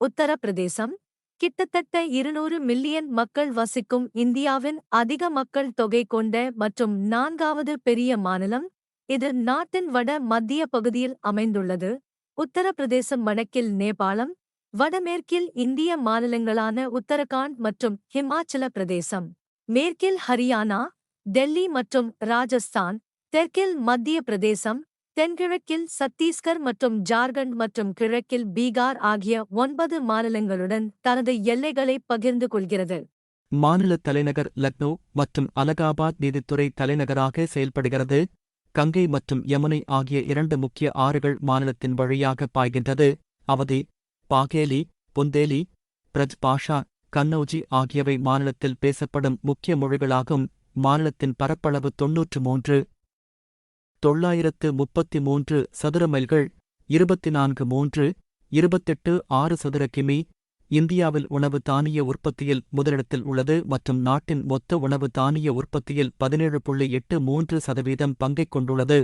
உத்தரப்பிரதேசம். கிட்டத்தட்ட இருநூறு மில்லியன் மக்கள் வசிக்கும் இந்தியாவின் அதிக மக்கள் தொகை கொண்ட மற்றும் நான்காவது பெரிய மாநிலம் இது நாட்டின் வட மத்திய பகுதியில் அமைந்துள்ளது. உத்தரப்பிரதேசம் வடக்கில் நேபாளம் வடமேற்கில் இந்திய மாநிலங்களான உத்தரகாண்ட் மற்றும் ஹிமாச்சல பிரதேசம். மேற்கில் ஹரியானா டெல்லி மற்றும் ராஜஸ்தான் தெற்கில் மத்திய பிரதேசம் தென்கிழக்கில் சத்தீஸ்கர் மற்றும் ஜார்க்கண்ட் மற்றும் கிழக்கில் பீகார் ஆகிய ஒன்பது மாநிலங்களுடன் தனது எல்லைகளை பகிர்ந்து கொள்கிறது. மாநில தலைநகர் லக்னோ மற்றும் அலகாபாத் நீதித்துறை தலைநகராக செயல்படுகிறது. கங்கை மற்றும் யமுனை ஆகிய இரண்டு முக்கிய ஆறுகள் மாநிலத்தின் வழியாக பாய்கின்றது. அவதி பாகேலி புந்தேலி பிரஜ் பாஷா கன்னௌஜி ஆகியவை மாநிலத்தில் பேசப்படும் முக்கிய மொழிகளாகும். மாநிலத்தின் பரப்பளவு தொன்னூற்று மூன்று தொள்ளாயிரத்து முப்பத்தி மூன்று சதுர மைல்கள் இருபத்தி நான்கு மூன்று இருபத்தெட்டு ஆறு சதுர கிமி இந்தியாவில் உணவு தானிய உற்பத்தியில் முதலிடத்தில் உள்ளது மற்றும் நாட்டின் மொத்த உணவு தானிய உற்பத்தியில் பதினேழு புள்ளி எட்டு மூன்று சதவீதம் பங்கைக் கொண்டுள்ளது.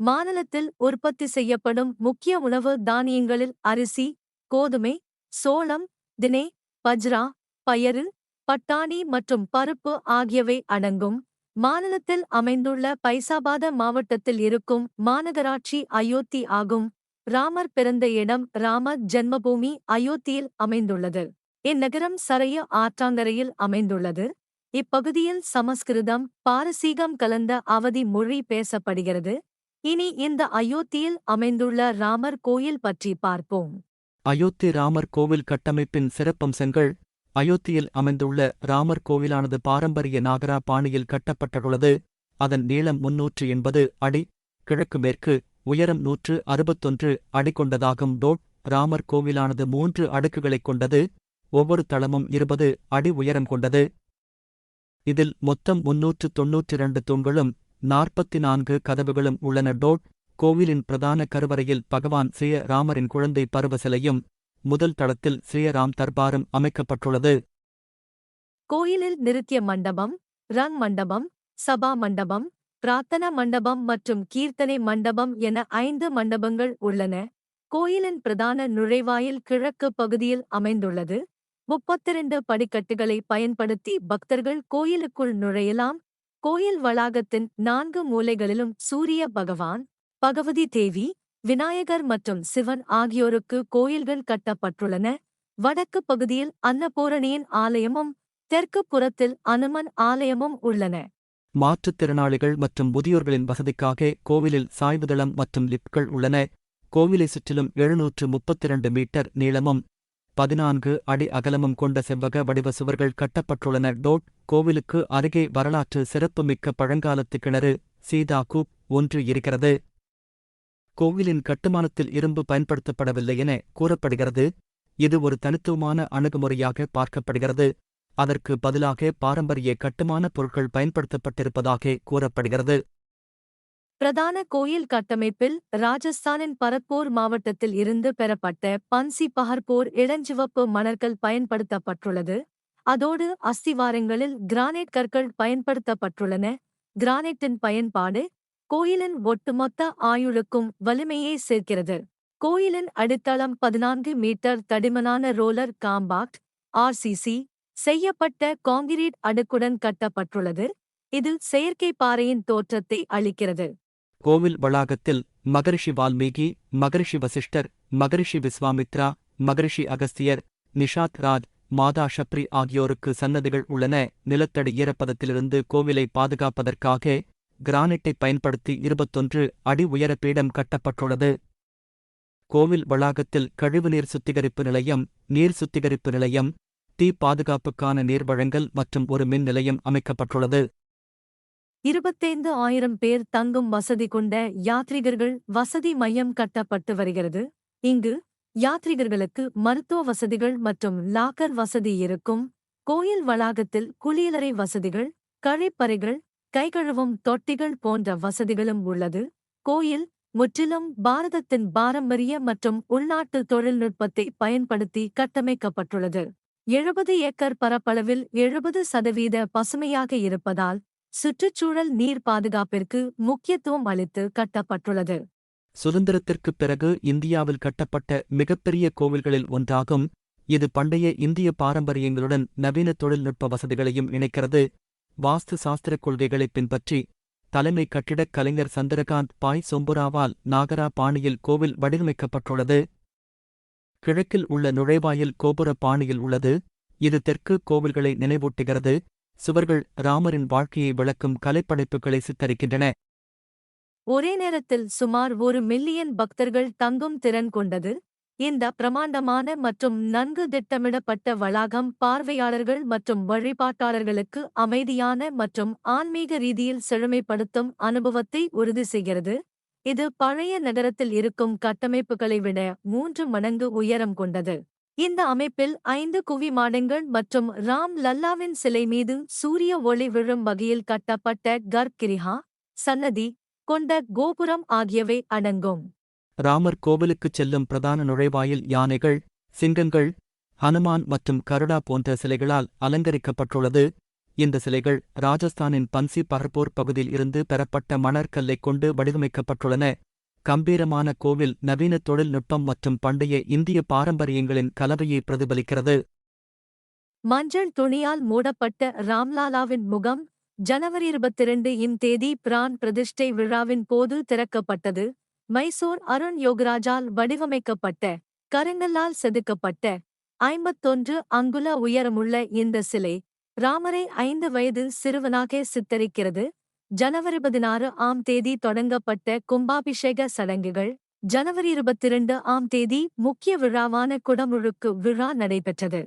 மாநிலத்தில் உற்பத்தி செய்யப்படும் முக்கிய உணவு தானியங்களில் அரிசி கோதுமை சோளம் தினே பஜ்ரா பயறு பட்டாணி மற்றும் பருப்பு ஆகியவை அடங்கும். மாநிலத்தில் அமைந்துள்ள பைசாபாத மாவட்டத்தில் இருக்கும் மாநகராட்சி அயோத்தி ஆகும். ராமர் பிறந்த இடம் ராமர் ஜென்மபூமி அயோத்தியில் அமைந்துள்ளது. இந்நகரம் சரைய ஆற்றாங்கரையில் அமைந்துள்ளது. இப்பகுதியில் சமஸ்கிருதம் பாரசீகம் கலந்த அவதி மொழி பேசப்படுகிறது. இனி இந்த அயோத்தியில் அமைந்துள்ள ராமர் கோயில் பற்றி பார்ப்போம். அயோத்தி ராமர் கோவில் கட்டமைப்பின் சிறப்பம்சங்கள் அயோத்தியில் அமைந்துள்ள ராமர் கோவிலானது பாரம்பரிய நாகரா பாணியில் கட்டப்பட்டுள்ளது. அதன் நீளம் முன்னூற்று எண்பது அடி கிழக்கு மேற்கு உயரம் நூற்று அறுபத்தொன்று அடி கொண்டதாகும். டோட் ராமர் கோவிலானது மூன்று அடுக்குகளைக் கொண்டது ஒவ்வொரு தளமும் இருபது அடி உயரம் கொண்டது. இதில் மொத்தம் முன்னூற்று தொன்னூற்றி இரண்டு தூண்களும் நாற்பத்தி நான்கு கதவுகளும் உள்ளன. டோட் கோவிலின் பிரதான கருவறையில் பகவான் ஸ்ரீ ராமரின் குழந்தை பருவ சிலையும் முதல் தளத்தில் ஸ்ரீராம் தர்பாரும் அமைக்கப்பட்டுள்ளது. கோயிலில் நிருத்திய மண்டபம் ரங் மண்டபம் சபா மண்டபம் பிரார்த்தன மண்டபம் மற்றும் கீர்த்தனை மண்டபம் என ஐந்து மண்டபங்கள் உள்ளன. கோயிலின் பிரதான நுழைவாயில் கிழக்கு பகுதியில் அமைந்துள்ளது. முப்பத்திரண்டு படிக்கட்டுகளை பயன்படுத்தி பக்தர்கள் கோயிலுக்குள் நுழையலாம். கோயில் வளாகத்தின் நான்கு மூலைகளிலும் சூரிய பகவான் பகவதி தேவி விநாயகர் மற்றும் சிவன் ஆகியோருக்கு கோயில்கள் கட்டப்பட்டுள்ளன. வடக்கு பகுதியில் அன்னபூரணியின் ஆலயமும் தெற்கு புறத்தில் அனுமன் ஆலயமும் உள்ளன. மாற்றுத்திறனாளிகள் மற்றும் முதியோர்களின் வசதிக்காக கோவிலில் சாய்வுதளம் மற்றும் லிப்ட்கள் உள்ளன. கோவிலை சுற்றிலும் எழுநூற்று முப்பத்திரண்டு மீட்டர் நீளமும் பதினான்கு அடி அகலமும் கொண்ட செவ்வக வடிவ சுவர்கள் கட்டப்பட்டுள்ளன. டோட் கோவிலுக்கு அருகே வரலாற்று சிறப்புமிக்க பழங்காலத்து கிணறு சீதா கூப் ஒன்று இருக்கிறது. கோவிலின் கட்டுமானத்தில் இரும்பு பயன்படுத்தப்படவில்லை என கூறப்படுகிறது. இது ஒரு தனித்துவமான அணுகுமுறையாக பார்க்கப்படுகிறது. அதற்கு பதிலாக பாரம்பரிய கட்டுமான பொருட்கள் பயன்படுத்தப்பட்டிருப்பதாக கூறப்படுகிறது. பிரதான கோயில் கட்டமைப்பில் ராஜஸ்தானின் பரத்பூர் மாவட்டத்தில் இருந்து பெறப்பட்ட பன்சி பஹர்பூர் இளஞ்சிவப்பு மணற்கள் பயன்படுத்தப்பட்டுள்ளது. அதோடு அஸ்திவாரங்களில் கிரானைட் கற்கள் பயன்படுத்தப்பட்டுள்ளன. கிரானைட்டின் பயன்பாடு கோயிலின் ஒட்டுமொத்த ஆயுளுக்கும் வலிமையை சேர்க்கிறது. கோயிலின் அடித்தளம் பதினான்கு மீட்டர் தடிமனான ரோலர் காம்பாக்ட் ஆர்சிசி செய்யப்பட்ட காங்கிரீட் அடுக்குடன் கட்டப்பட்டுள்ளது. இது செயற்கை பாறையின் தோற்றத்தை அளிக்கிறது. கோவில் வளாகத்தில் மகரிஷி வால்மீகி மகரிஷி வசிஷ்டர் மகரிஷி விஸ்வாமித்ரா மகரிஷி அகஸ்தியர் நிஷாத் ராஜ் மாதா ஷப்ரி ஆகியோருக்கு சன்னதிகள் உள்ளன. நிலத்தடி ஈரப்பதத்திலிருந்து கோவிலை பாதுகாப்பதற்காக கிரானைட்டை பயன்படுத்தி இருபத்தொன்று அடி உயர பீடம் கட்டப்பட்டுள்ளது. கோவில் வளாகத்தில் கழிவுநீர் சுத்திகரிப்பு நிலையம் நீர் சுத்திகரிப்பு நிலையம் தீ பாதுகாப்புக்கான நீர் வழங்கல் மற்றும் ஒரு மின் நிலையம் அமைக்கப்பட்டுள்ளது. இருபத்தைந்து ஆயிரம் பேர் தங்கும் வசதி கொண்ட யாத்ரீகர்கள் வசதி மையம் கட்டப்பட்டு வருகிறது. இங்கு யாத்ரீகர்களுக்கு மருத்துவ வசதிகள் மற்றும் லாக்கர் வசதி இருக்கும். கோயில் வளாகத்தில் குளியலறை வசதிகள் கழிப்பறைகள் கைகழுவும் தொட்டிகள் போன்ற வசதிகளும் உள்ளது. கோயில் முற்றிலும் பாரதத்தின் பாரம்பரிய மற்றும் உள்நாட்டு தொழில்நுட்பத்தை பயன்படுத்தி கட்டமைக்கப்பட்டுள்ளது. எழுபது ஏக்கர் பரப்பளவில் எழுபது சதவீத பசுமையாக இருப்பதால் சுற்றுச்சூழல் நீர் பாதுகாப்பிற்கு முக்கியத்துவம் அளித்து கட்டப்பட்டுள்ளது. சுதந்திரத்திற்குப் பிறகு இந்தியாவில் கட்டப்பட்ட மிகப்பெரிய கோவில்களில் ஒன்றாகும் இது பண்டைய இந்திய பாரம்பரியங்களுடன் நவீன தொழில்நுட்ப வசதிகளையும் இணைக்கிறது. வாஸ்து சாஸ்திரக் கொள்கைகளைப் பின்பற்றி தலைமை கட்டிடக் கலைஞர் சந்திரகாந்த் பாய் சொம்புராவால் நாகரா பாணியில் கோவில் வடிவமைக்கப்பட்டுள்ளது. கிழக்கில் உள்ள நுழைவாயில் கோபுர பாணியில் உள்ளது. இது தெற்கு கோவில்களை நினைவூட்டுகிறது. சுவர்கள் ராமரின் வாழ்க்கையை விளக்கும் கலைப்படைப்புகளை சித்தரிக்கின்றன. ஒரே நேரத்தில் சுமார் ஒரு மில்லியன் பக்தர்கள் தங்கும் திறன் கொண்டது. இந்த பிரமாண்டமான மற்றும் நன்கு திட்டமிடப்பட்ட வளாகம் பார்வையாளர்கள் மற்றும் வழிபாட்டாளர்களுக்கு அமைதியான மற்றும் ஆன்மீக ரீதியில் செழுமைப்படுத்தும் அனுபவத்தை உறுதி செய்கிறது. இது பழைய நகரத்தில் இருக்கும் கட்டமைப்புகளை விட மூன்று மடங்கு உயரம் கொண்டது. இந்த அமைப்பில் ஐந்து குவி மாடங்கள் மற்றும் ராம் லல்லாவின் சிலை மீது சூரிய ஒளி விழும் வகையில் கட்டப்பட்ட கர்கிரிஹா சன்னதி கொண்ட கோபுரம் ஆகியவை அடங்கும். ராமர் கோவிலுக்குச் செல்லும் பிரதான நுழைவாயில் யானைகள் சிங்கங்கள் ஹனுமான் மற்றும் கருடா போன்ற சிலைகளால் அலங்கரிக்கப்பட்டுள்ளது. இந்த சிலைகள் ராஜஸ்தானின் பன்சி பகர்பூர் பகுதியில் இருந்து பெறப்பட்ட மணற்கல்லைக் கொண்டு வடிவமைக்கப்பட்டுள்ளன. கம்பீரமான கோவில் நவீன தொழில்நுட்பம் மற்றும் பண்டைய இந்திய பாரம்பரியங்களின் கலவையை பிரதிபலிக்கிறது. மஞ்சள் துணியால் மூடப்பட்ட ராம்லாலாவின் முகம் ஜனவரி இருபத்திரண்டு இன் தேதி பிரான் பிரதிஷ்டை விழாவின் போது திறக்கப்பட்டது. மைசூர் அருண் யோகராஜால் வடிவமைக்கப்பட்ட கருங்கல்லால் செதுக்கப்பட்ட ஐம்பத்தொன்று அங்குல உயரமுள்ள இந்த சிலை ராமரை ஐந்து வயது சிறுவனாக சித்தரிக்கிறது. ஜனவரி பதினாறு ஆம் தேதி தொடங்கப்பட்ட கும்பாபிஷேக சடங்குகள் ஜனவரி இருபத்திரண்டு ஆம் தேதி முக்கிய விழாவான குடமுழுக்கு விழா நடைபெற்றது.